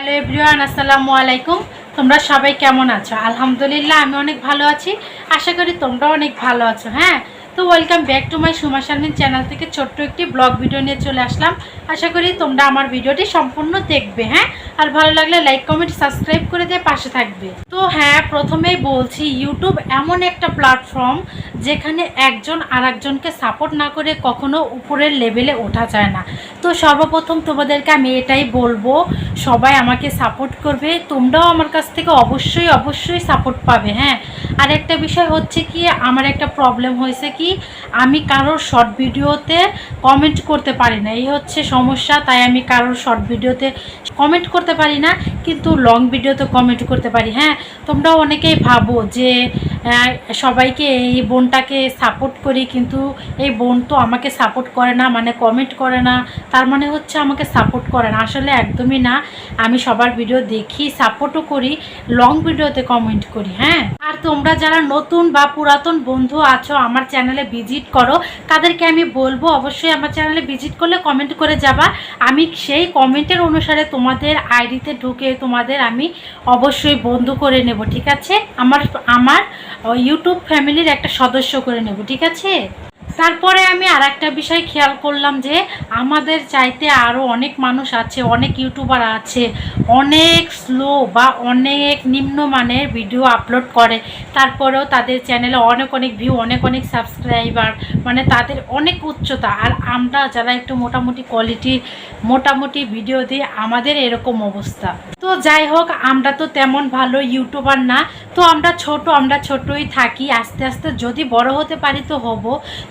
Hello everyone আসসালামু আলাইকুম। তোমরা সবাই কেমন আছো? আলহামদুলিল্লাহ, আমি অনেক ভালো আছি। আশা করি তোমরাও অনেক ভালো আছো হ্যাঁ? তো welcome back to my Suma Sharmin channel থেকে ছোট্ট একটি ব্লগ ভিডিও নিয়ে চলে আসলাম। আশা করি তোমরা আমার ভিডিওটি সম্পূর্ণ দেখবে হ্যাঁ? আর ভালো লাগলে লাইক কমেন্ট সাবস্ক্রাইব করে দিয়ে পাশে থাকবে। তো হ্যাঁ প্রথমেই বলছি ইউটিউব এমন একটা প্ল্যাটফর্ম যেখানে একজন আর একজনকে সাপোর্ট না করে কখনো উপরের লেভেলে ওঠা যায় না। তো সর্বপ্রথম তোমাদেরকে আমি এটাই বলব, সবাই আমাকে সাপোর্ট করবে, তোমরাও আমার কাছ থেকে অবশ্যই অবশ্যই সাপোর্ট পাবে হ্যাঁ। আর একটা বিষয় হচ্ছে কি, আমার একটা প্রবলেম হয়েছে কি, আমি কারোর শর্ট ভিডিওতে কমেন্ট করতে পারি না। এই হচ্ছে সমস্যা, তাই আমি কারোর শর্ট ভিডিওতে কমেন্ট করতে পারি না, কিন্তু লং ভিডিওতে কমেন্ট করতে পারি। হ্যাঁ তোমরাও অনেকেই ভাবো যে সবাইকে এই বোনটাকে সাপোর্ট করি, কিন্তু এই বোন তো আমাকে সাপোর্ট করে না মানে কমেন্ট করে না, তার মানে হচ্ছে আমাকে সাপোর্ট করে না। আসলে একদমই না। আমি সবার ভিডিও দেখি সাপোর্টও করি লং ভিডিওতে কমেন্ট করি হ্যাঁ? আর তোমরা যারা নতুন বা পুরাতন বন্ধু আছো, আমার চ্যানেলে ভিজিট করো। তাদেরকে আমি বলব, অবশ্যই আমার চ্যানেলে ভিজিট করলে কমেন্ট করে যাবা। আমি সেই কমেন্টের অনুসারে তোমাদের আইডিতে ঢুকে তোমাদের আমি অবশ্যই বন্ধু করে নেব, ঠিক আছে? আমার আমার ইউটিউব ফ্যামিলির একটা সদস্য করে নেব, ঠিক আছে? তারপরে আমি আর একটা বিষয় খেয়াল করলাম যে আমাদের চাইতে আরও অনেক মানুষ আছে, অনেক ইউটিউবার আছে, অনেক স্লো বা অনেক নিম্নমানের ভিডিও আপলোড করে। তারপরেও তাদের চ্যানেলে অনেক অনেক ভিউ অনেক অনেক সাবস্ক্রাইবার মানে তাদের অনেক উচ্চতা। আর আমরা যারা একটু মোটামুটি কোয়ালিটি মোটামুটি ভিডিও দিই, আমাদের এরকম অবস্থা। তো যাই হোক, আমরা তো তেমন ভালো ইউটিউবার না তো আমরা ছোট, আমরা ছোটই থাকি, আস্তে আস্তে যদি বড় হতে পারি তো হব।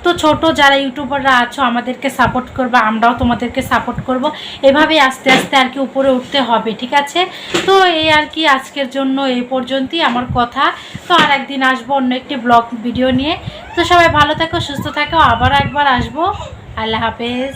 তো ছোট যারা ইউটিউবাররা আছো, আমাদেরকে সাপোর্ট করবে, আমরাও তোমাদেরকে সাপোর্ট করব। এভাবে আস্তে আস্তে আর কি উপরে উঠতে হবে, ঠিক আছে? তো এই আর কি আজকের জন্য এই পর্যন্তই আমার কথা। তো আর একদিন আসব অন্য একটি ব্লগ ভিডিও নিয়ে। তো সবাই ভালো থাকো, সুস্থ থাকো, আবার একবার আসব। আল্লাহ হাফেজ।